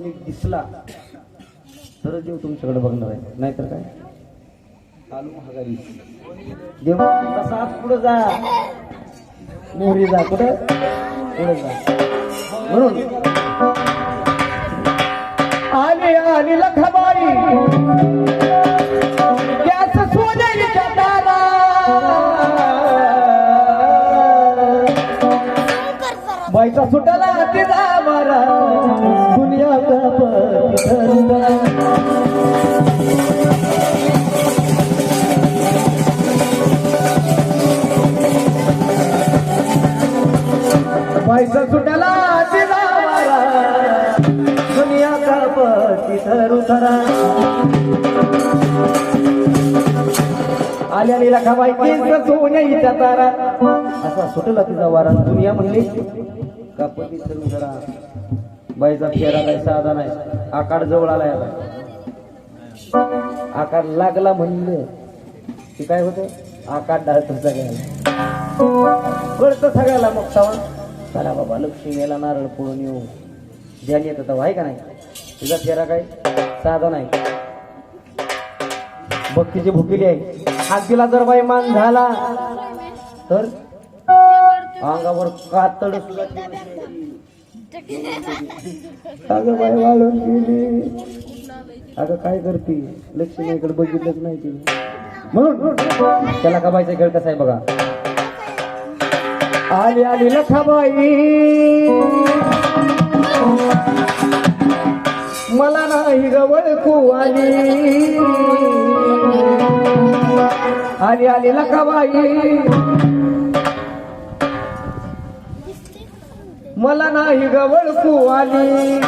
तुम्ही दिसला तरच देव तुमच्याकडे बघणार आहे. नाहीतर काय? आलू महागारी. देव तसा पुढे जा. मोहरी जा. कुठं? पुढे जा. म्हणून आली आली लखबाई. गॅस सोन्याच्या दारा. बाईचा सुटाला तिला मारा. पैसा सुटला पती तिला दुनिया का पती धरू धरा आल्या लिला खबाई केस सोन्याच्या तारा. असा सुटला तिचा वारा. दुनिया म्हणली का पती धरू धरा बाईचा फेरा काय साधा नाही. आकार जवळ आलाय आता आकार लागला म्हणलं की काय होतं? आकार डाळतो सगळ्याला. कळत सगळ्याला मग तवा चला बाबा लक्ष्मीला नारळ फोडून येऊ. ध्यान येत तेव्हा आहे का नाही? तुझा चेहरा काय? साधा नाही. भक्तीची भुकेली आहे. हात दिला जर बाई मान झाला. तर? अंगावर कातड सुद्धा अगं बाई वाढून गेली. अगं काय करते? लक्ष्मीकडे बघितलंच नाही तिने म्हणून त्याला का खेळ कसा आहे बघा? आली आली लखाबाई मला नाही गवळकू आली. आली आली लखाबाई मला नाही गवळकू आली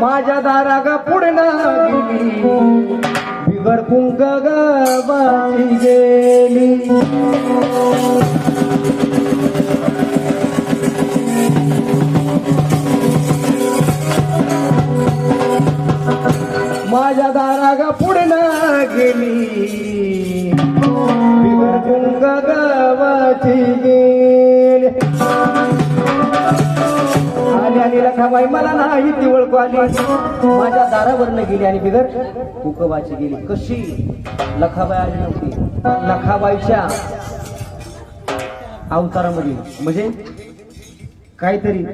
माझ्या दारागा पुढना गेली. बिगर कुंक गावाची गेली. माझ्या दारागा पुढना गेली. बिगर कुंक गावाची गेली. ज्ञानी लखाबाई मला नाही ती ओळखू आली. माझ्या दारावरनं गेली आणि बिगर कुकबाची गेली. कशी? लखाबाई आली नव्हती. लखाबाईच्या अवतारामध्ये. म्हणजे काहीतरी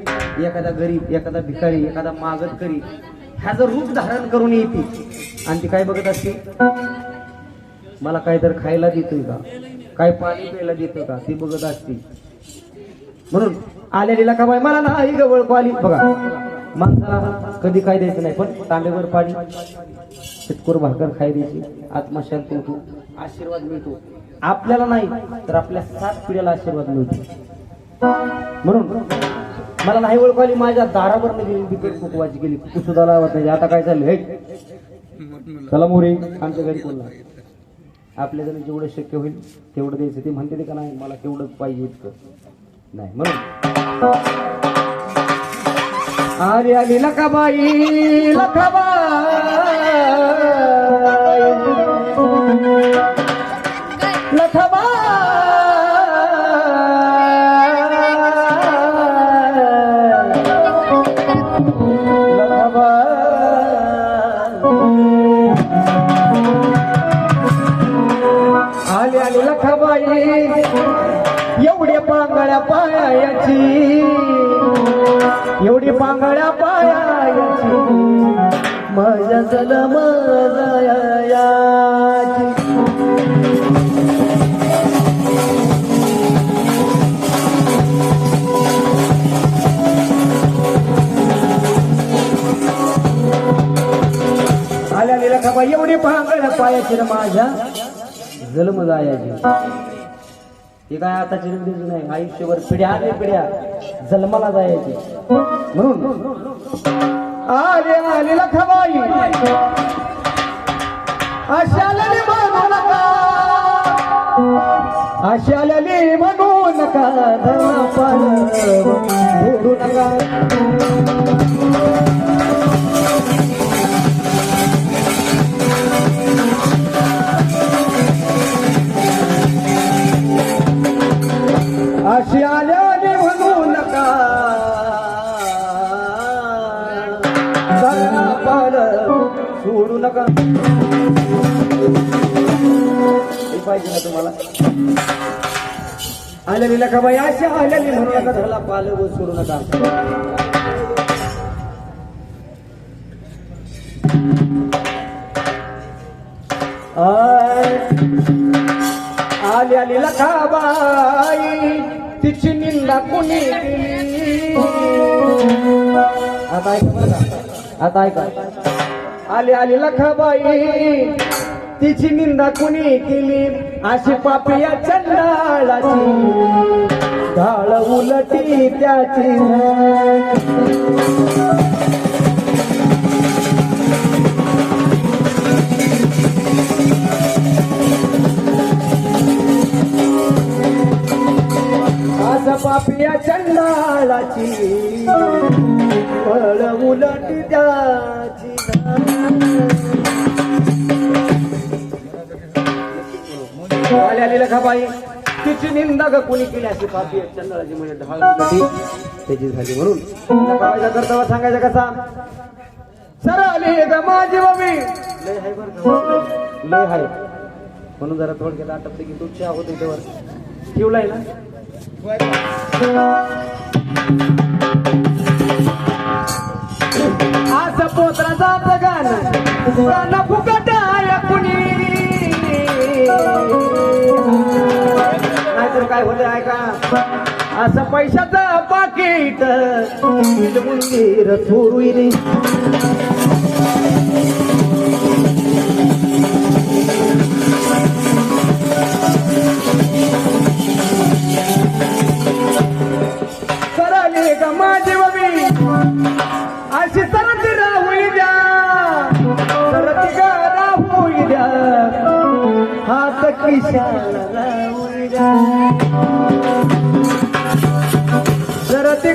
एखादा गरीब एखादा भिकारी एखादा मागत करी ह्याचं रूप धारण करून येते. आणि ती काय बघत असते? मला काहीतरी खायला देतोय का? काय पाणी प्यायला देतोय का? ती बघत असते. म्हणून आलेली लखाबाई मला नाही गवळ आली बघा माणसाला कधी काय द्यायचं नाही पण तांब्यावर पाणी शेतकूर भाकर खाय द्यायची आत्मशांती होतो आशीर्वाद मिळतो. आपल्याला नाही तर आपल्या सात पिढ्याला आशीर्वाद मिळतो. म्हणून मला नाही ओळख आली माझ्या दारावर गेली बिकट कुकवाची गेली तू सुद्धा लावत नाही. आता काय चाललं हे. चला मोरे आमच्या घरी बोलला. आपल्या जण जेवढं शक्य होईल तेवढं द्यायचं. ते म्हणते ते का नाही मला तेवढंच पाहिजे इतकं. नाही म्हणून. आली आली लखाबाई लखाबाई आली आली लखाबाई एवढे पांगळ्या पायाची. एवढी पांगळ्या पायाची. माझ्या जलम आल्या आली लखाबाई एवढी पांगळ्या पायाची माझ्या जन्म जायाची. हे काय आता निर्देश नाही आयुष्यभर पिढ्या आणि पिढ्या जन्माला जायची. म्हणून आले आले लखाबाई आशाला म्हणू नका. आशाला म्हणू नका. धरणा पान बोलू नका. सोडू नका. हे पाहिजे ना तुम्हाला. आलेली नका बाई अशा आलेली म्हणू नका धरला पाल सोडू नका. आय, आली आली लखाबाई तिची निंदा कुणी केली? आता ऐका आता ऐका. आली आली लखाबाई. तिची निंदा कुणी केली? अशी पापिया चंदाळाची धाळ उलटी त्याची. असं पापिया चंदाळाची फळ उलटी त्या आली लखाबाई तिची निंदा ग कोणी केली अशी पापी? चंद्राची म्हणजे ढाळ त्याची झाली म्हणून. लखाबाईचा कर्तव्य सांगायचं कसा? सर ग माझी मम्मी. लय हाय बरं लय हाय. म्हणून जरा थोडक्यात आटपते की तुझ्या होते त्यावर. ठेवलाय ना? असं पोत्रा जात गाणं. फुकट फुकटाय कुणी. नाहीतर काय होतं ऐका. असं पैशाचं पाकिट. मुलगी रथोरुईने Bye-bye.